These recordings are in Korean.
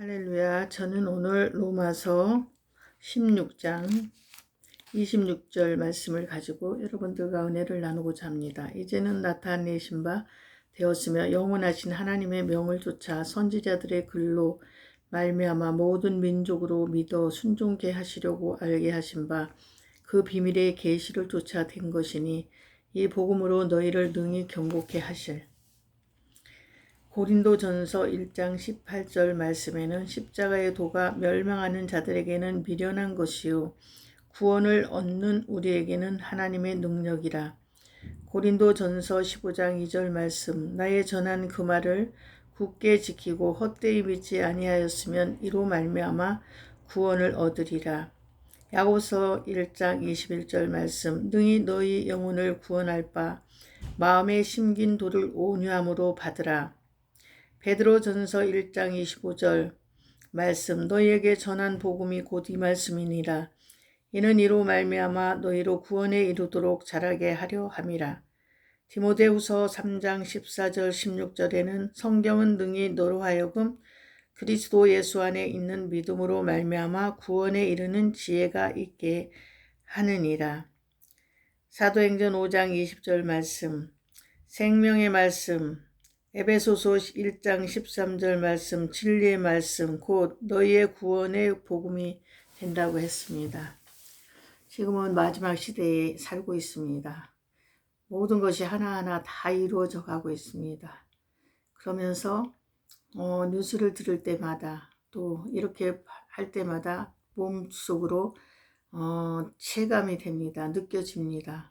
할렐루야. 저는 오늘 로마서 16장 26절 말씀을 가지고 여러분들과 은혜를 나누고자 합니다. 이제는 나타내신 바 되었으며 영원하신 하나님의 명을 쫓아 선지자들의 글로 말미암아 모든 민족으로 믿어 순종케 하시려고 알게 하신 바 그 비밀의 계시를 쫓아 된 것이니 이 복음으로 너희를 능히 경고케 하실 고린도 전서 1장 18절 말씀에는 십자가의 도가 멸망하는 자들에게는 미련한 것이요 구원을 얻는 우리에게는 하나님의 능력이라. 고린도 전서 15장 2절 말씀 나의 전한 그 말을 굳게 지키고 헛되이 믿지 아니하였으면 이로 말미암아 구원을 얻으리라. 야고서 1장 21절 말씀 능히 너희 영혼을 구원할 바 마음에 심긴 도를 온유함으로 받으라. 베드로 전서 1장 25절 말씀 너희에게 전한 복음이 곧 이 말씀이니라. 이는 이로 말미암아 너희로 구원에 이르도록 자라게 하려 함이라. 디모데후서 3장 14절 16절에는 성경은 능히 너로 하여금 그리스도 예수 안에 있는 믿음으로 말미암아 구원에 이르는 지혜가 있게 하느니라. 사도행전 5장 20절 말씀 생명의 말씀 에베소서 1장 13절 말씀 진리의 말씀 곧 너희의 구원의 복음이 된다고 했습니다. 지금은 마지막 시대에 살고 있습니다. 모든 것이 하나하나 다 이루어져 가고 있습니다. 그러면서 어, 뉴스를 들을 때마다 또 이렇게 할 때마다 몸속으로 어, 체감이 됩니다. 느껴집니다.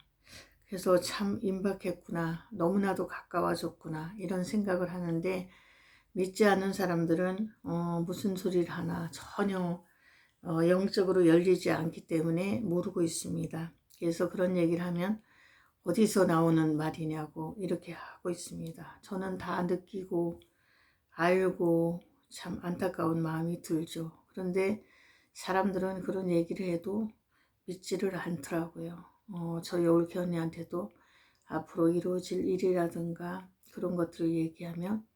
그래서 참 임박했구나. 너무나도 가까워졌구나. 이런 생각을 하는데 믿지 않는 사람들은 어, 무슨 소리를 하나 전혀 어, 영적으로 열리지 않기 때문에 모르고 있습니다. 그래서 그런 얘기를 하면 어디서 나오는 말이냐고 이렇게 하고 있습니다. 저는 다 느끼고 알고 참 안타까운 마음이 들죠. 그런데 사람들은 그런 얘기를 해도 믿지를 않더라고요. 어, 저희 올케 언니한테도 앞으로 이루어질 일이라든가 그런 것들을 얘기하면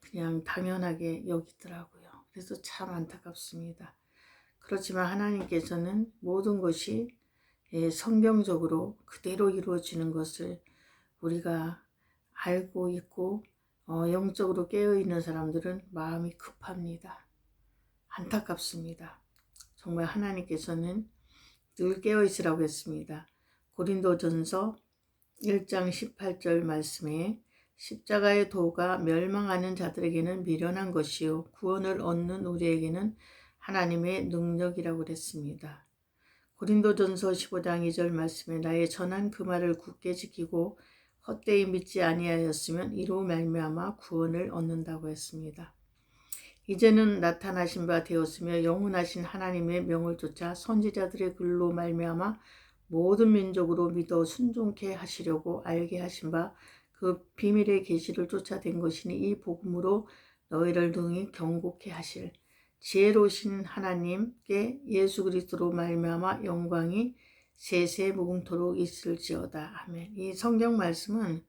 그냥 당연하게 여기더라고요. 그래서 참 안타깝습니다. 그렇지만 하나님께서는 모든 것이 예, 성경적으로 그대로 이루어지는 것을 우리가 알고 있고 어, 영적으로 깨어 있는 사람들은 마음이 급합니다. 안타깝습니다. 정말 하나님께서는 늘 깨어 있으라고 했습니다. 고린도전서 1장 18절 말씀에 십자가의 도가 멸망하는 자들에게는 미련한 것이요 구원을 얻는 우리에게는 하나님의 능력이라고 그랬습니다. 고린도전서 15장 2절 말씀에 나의 전한 그 말을 굳게 지키고 헛되이 믿지 아니하였으면 이로 말미암아 구원을 얻는다고 했습니다. 이제는 나타나신 바 되었으며 영원하신 하나님의 명을 쫓아 선지자들의 글로 말미암아 모든 민족으로 믿어 순종케 하시려고 알게 하신 바 그 비밀의 계시를 쫓아된 것이니 이 복음으로 너희를 등이 경고케 하실 지혜로우신 하나님께 예수 그리스도로 말미암아 영광이 세세 무궁토록 있을지어다. 아멘. 이 성경 말씀은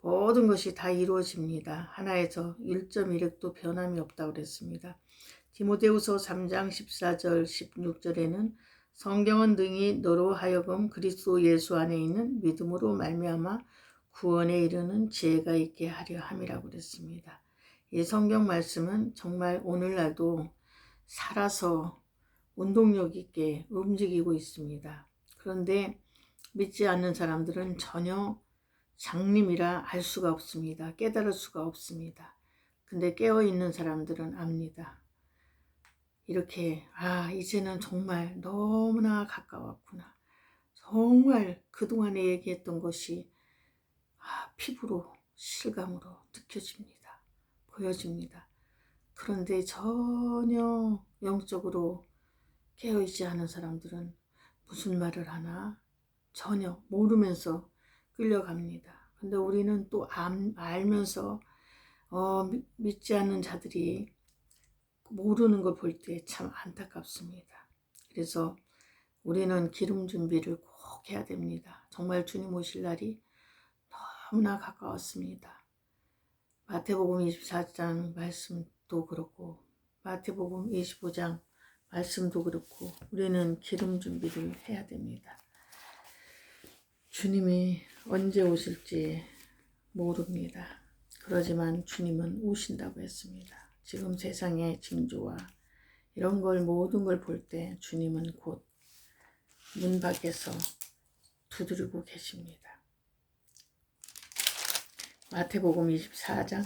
모든 것이 다 이루어집니다. 하나에서 1.1획도 변함이 없다고 그랬습니다. 디모데후서 3장 14절 16절에는 성경은 등이 너로 하여금 그리스도 예수 안에 있는 믿음으로 말미암아 구원에 이르는 지혜가 있게 하려 함이라고 그랬습니다. 이 성경 말씀은 정말 오늘날도 살아서 운동력 있게 움직이고 있습니다. 그런데 믿지 않는 사람들은 전혀 장님이라 알 수가 없습니다. 깨달을 수가 없습니다. 근데 깨어 있는 사람들은 압니다. 이렇게 아 이제는 정말 너무나 가까웠구나. 정말 그동안에 얘기했던 것이 아, 피부로 실감으로 느껴집니다. 보여집니다. 그런데 전혀 영적으로 깨어있지 않은 사람들은 무슨 말을 하나 전혀 모르면서 끌려갑니다. 근데 우리는 또 알면서 어, 믿지 않는 자들이 모르는 걸 볼 때 참 안타깝습니다. 그래서 우리는 기름 준비를 꼭 해야 됩니다. 정말 주님 오실 날이 너무나 가까웠습니다. 마태복음 24장 말씀도 그렇고 마태복음 25장 말씀도 그렇고 우리는 기름 준비를 해야 됩니다. 주님이 언제 오실지 모릅니다. 그러지만 주님은 오신다고 했습니다. 지금 세상의 징조와 이런 걸 모든 걸 볼 때 주님은 곧 문 밖에서 두드리고 계십니다. 마태복음 24장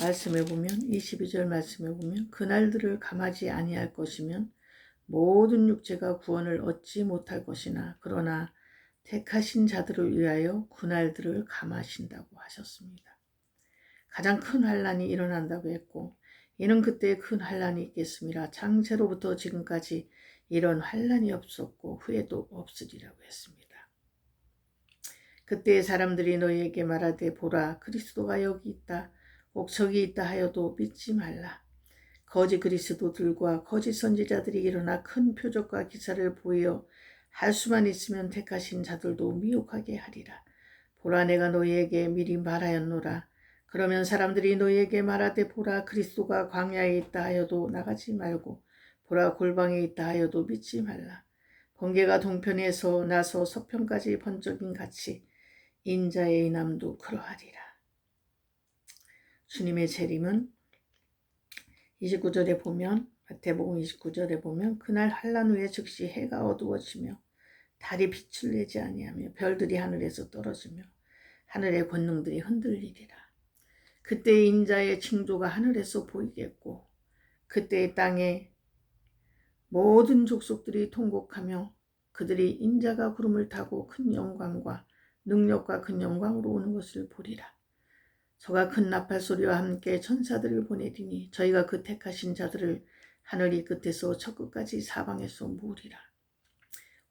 말씀에 보면 22절 말씀에 보면 그날들을 감하지 아니할 것이면 모든 육체가 구원을 얻지 못할 것이나 그러나 택하신 자들을 위하여 그날들을 감하신다고 하셨습니다. 가장 큰 환란이 일어난다고 했고 이는 그때 큰 환란이 있겠습니다. 창세로부터 지금까지 이런 환란이 없었고 후에도 없으리라고 했습니다. 그때 사람들이 너희에게 말하되 보라 그리스도가 여기 있다 꼭 저기 있다 하여도 믿지 말라. 거짓 그리스도들과 거짓 선지자들이 일어나 큰 표적과 기사를 보여 할 수만 있으면 택하신 자들도 미혹하게 하리라. 보라 내가 너희에게 미리 말하였노라. 그러면 사람들이 너희에게 말하되 보라 그리스도가 광야에 있다 하여도 나가지 말고 보라 골방에 있다 하여도 믿지 말라. 번개가 동편에서 나서 서편까지 번쩍인 같이 인자의 남도 그러하리라. 주님의 재림은 29절에 보면 마태복음 29절에 보면 그날 한란 후에 즉시 해가 어두워지며 달이 빛을 내지 아니하며 별들이 하늘에서 떨어지며 하늘의 권능들이 흔들리리라. 그때 인자의 징조가 하늘에서 보이겠고 그때 땅에 모든 족속들이 통곡하며 그들이 인자가 구름을 타고 큰 영광과 능력과 큰 영광으로 오는 것을 보리라. 저가 큰 나팔 소리와 함께 천사들을 보내리니 저희가 그 택하신 자들을 하늘이 끝에서 저 끝까지 사방에서 모으리라.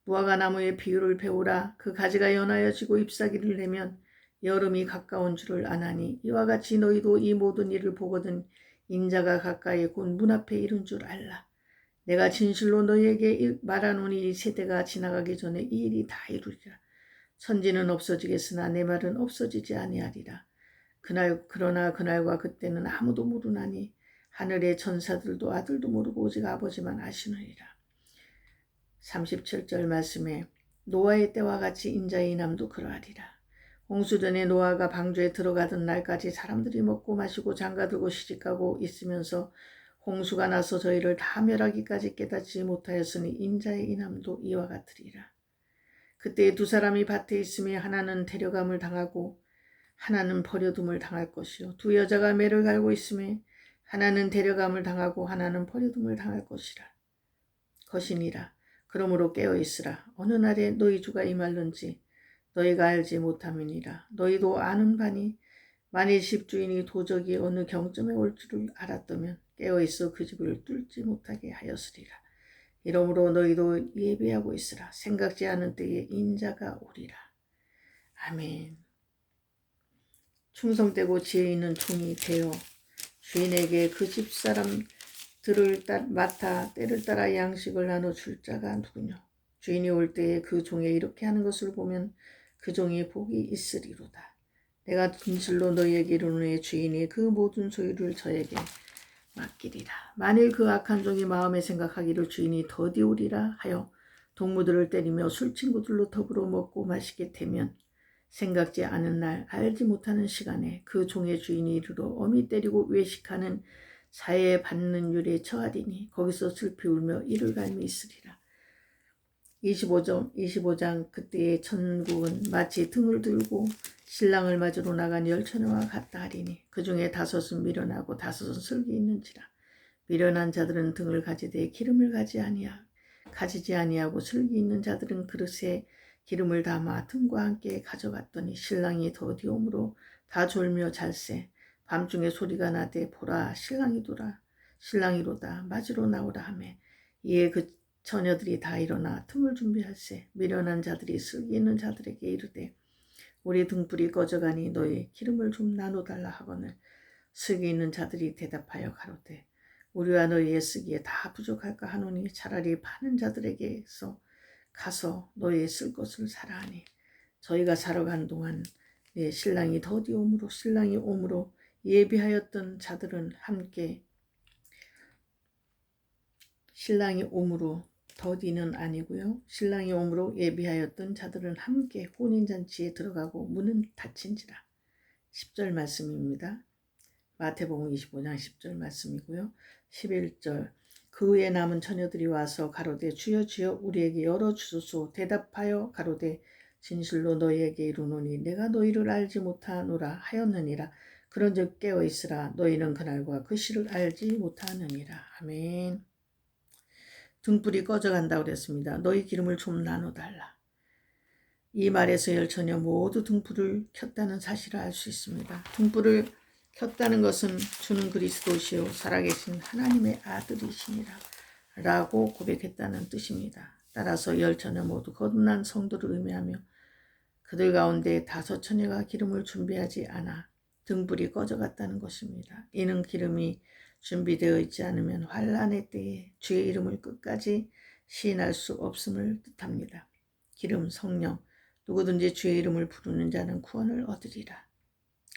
무화과 나무의 비율을 배우라. 그 가지가 연하여지고 잎사귀를 내면 여름이 가까운 줄을 아나니 이와 같이 너희도 이 모든 일을 보거든 인자가 가까이 곧 문 앞에 이른 줄 알라. 내가 진실로 너희에게 말하노니 이 세대가 지나가기 전에 이 일이 다 이루리라. 선지는 없어지겠으나 내 말은 없어지지 아니하리라. 그날 그러나 그날과 그때는 아무도 모르나니 하늘의 천사들도 아들도 모르고 오직 아버지만 아시느니라. 37절 말씀에 노아의 때와 같이 인자의 남도 그러하리라. 홍수전에 노아가 방주에 들어가던 날까지 사람들이 먹고 마시고 장가들고 시집가고 있으면서 홍수가 나서 저희를 다 멸하기까지 깨닫지 못하였으니 인자의 이남도 이와 같으리라. 그때 두 사람이 밭에 있으며 하나는 데려감을 당하고 하나는 버려둠을 당할 것이요. 두 여자가 매를 갈고 있음에 하나는 데려감을 당하고 하나는 버려둠을 당할 것이라. 것이니라. 그러므로 깨어 있으라. 어느 날에 너희 주가 임할는지 너희가 알지 못함이니라. 너희도 아는 바니 만일 집주인이 도적이 어느 경점에 올 줄을 알았다면 깨어 있어 그 집을 뚫지 못하게 하였으리라. 이러므로 너희도 예배하고 있으라. 생각지 않은 때에 인자가 오리라. 아멘. 충성되고 지혜 있는 종이 되어 주인에게 그 집 사람들을 따, 맡아 때를 따라 양식을 나눠 줄 자가 누구냐. 주인이 올 때에 그 종에 이렇게 하는 것을 보면 그 종이 복이 있으리로다. 내가 진실로 너희에게 이르노니 주인이 그 모든 소유를 저에게 맡기리라. 만일 그 악한 종이 마음에 생각하기를 주인이 더디오리라 하여 동무들을 때리며 술친구들로 더불어 먹고 마시게 되면 생각지 않은 날 알지 못하는 시간에 그 종의 주인이 이르러 어미 때리고 외식하는 사에 받는 율에 처하리니 거기서 슬피 울며 이를 갈미 있으리라. 25장, 25장 그때의 천국은 마치 등을 들고 신랑을 맞으러 나간 열처녀와 같다 하리니 그 중에 다섯은 미련하고 다섯은 슬기 있는지라. 미련한 자들은 등을 가지되 기름을 가지 아니하 가지지 아니하고 슬기 있는 자들은 그릇에 기름을 담아 등과 함께 가져갔더니 신랑이 더디옴으로 다 졸며 잘세. 밤중에 소리가 나되 보라 신랑이도라. 신랑이로다 맞으러 나오라 하매. 이에 그 처녀들이 다 일어나 틈을 준비할세. 미련한 자들이 슬기 있는 자들에게 이르되 우리 등불이 꺼져가니 너희 기름을 좀 나눠달라 하거늘 슬기 있는 자들이 대답하여 가로되 우리와 너희의 쓰기에 다 부족할까 하노니 차라리 파는 자들에게서 가서 너의 쓸 것을 사라 하니 저희가 사러 간 동안 내 신랑이 더디 오므로 신랑이 오므로 예비하였던 자들은 함께 신랑이 옴으로 더디는 아니고요. 신랑이 옴으로 예비하였던 자들은 함께 혼인잔치에 들어가고 문은 닫힌지라. 10절 말씀입니다. 마태복음 25장 10절 말씀이고요. 11절 그 후에 남은 처녀들이 와서 가로되 주여 주여 우리에게 열어 주소서 대답하여 가로되 진실로 너희에게 이르노니 내가 너희를 알지 못하노라 하였느니라 그런즉 깨어 있으라 너희는 그날과 그 시를 알지 못하느니라 아멘 등불이 꺼져간다 그랬습니다 너희 기름을 좀 나눠 달라 이 말에서 열처녀 모두 등불을 켰다는 사실을 알 수 있습니다 등불을 켰다는 것은 주는 그리스도시요 살아계신 하나님의 아들이시니라 라고 고백했다는 뜻입니다. 따라서 열처녀 모두 거듭난 성도를 의미하며 그들 가운데 다섯 처녀가 기름을 준비하지 않아 등불이 꺼져갔다는 것입니다. 이는 기름이 준비되어 있지 않으면 환란의 때에 주의 이름을 끝까지 시인할 수 없음을 뜻합니다. 기름 성령 누구든지 주의 이름을 부르는 자는 구원을 얻으리라.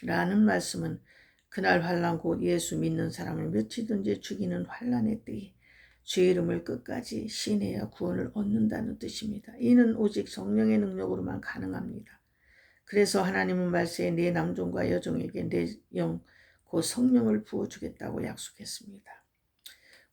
라는 말씀은 그날 환란 곧 예수 믿는 사람을 며치든지 죽이는 환란의 때에 주의 이름을 끝까지 신해야 구원을 얻는다는 뜻입니다. 이는 오직 성령의 능력으로만 가능합니다. 그래서 하나님은 말세에 내 남종과 여종에게 내 영, 곧 성령을 부어주겠다고 약속했습니다.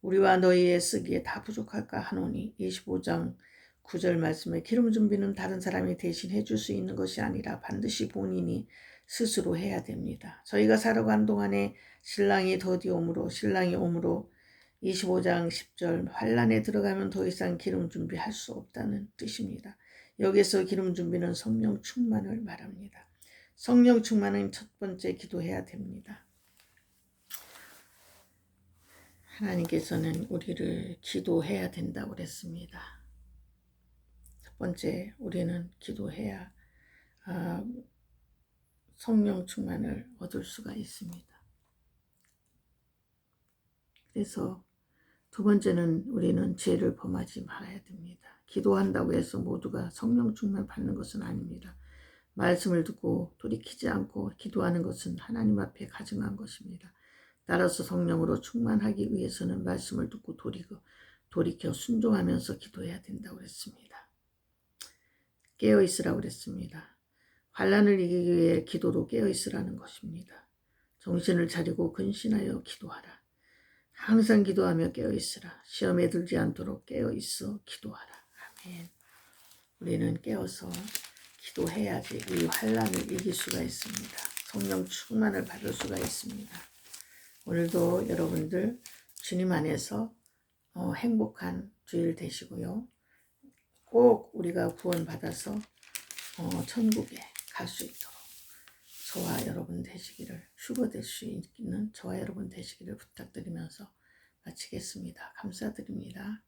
우리와 너희의 쓰기에 다 부족할까 하노니 25장 9절 말씀에 기름 준비는 다른 사람이 대신 해줄 수 있는 것이 아니라 반드시 본인이 스스로 해야 됩니다. 저희가 살아간 동안에 신랑이 더디 오므로 신랑이 오므로 25장 10절 환란에 들어가면 더 이상 기름 준비할 수 없다는 뜻입니다. 여기서 기름 준비는 성령 충만을 말합니다. 성령 충만은 첫 번째 기도해야 됩니다. 하나님께서는 우리를 기도해야 된다고 그랬습니다. 첫 번째 우리는 기도해야 아, 성령 충만을 얻을 수가 있습니다. 그래서 두 번째는 우리는 죄를 범하지 말아야 됩니다. 기도한다고 해서 모두가 성령 충만 받는 것은 아닙니다. 말씀을 듣고 돌이키지 않고 기도하는 것은 하나님 앞에 가증한 것입니다. 따라서 성령으로 충만하기 위해서는 말씀을 듣고 돌이켜, 돌이켜 순종하면서 기도해야 된다고 그랬습니다. 깨어 있으라고 그랬습니다. 환란을 이기기 위해 기도로 깨어 있으라는 것입니다. 정신을 차리고 근신하여 기도하라. 항상 기도하며 깨어 있으라. 시험에 들지 않도록 깨어 있어 기도하라. 아멘. 우리는 깨어서 기도해야지 이 환란을 이길 수가 있습니다. 성령 충만을 받을 수가 있습니다. 오늘도 여러분들 주님 안에서 어, 행복한 주일 되시고요. 꼭 우리가 구원받아서 어, 천국에 갈 수 있도록 저와 여러분 되시기를 휴거 될 수 있는 저와 여러분 되시기를 부탁드리면서 마치겠습니다. 감사드립니다.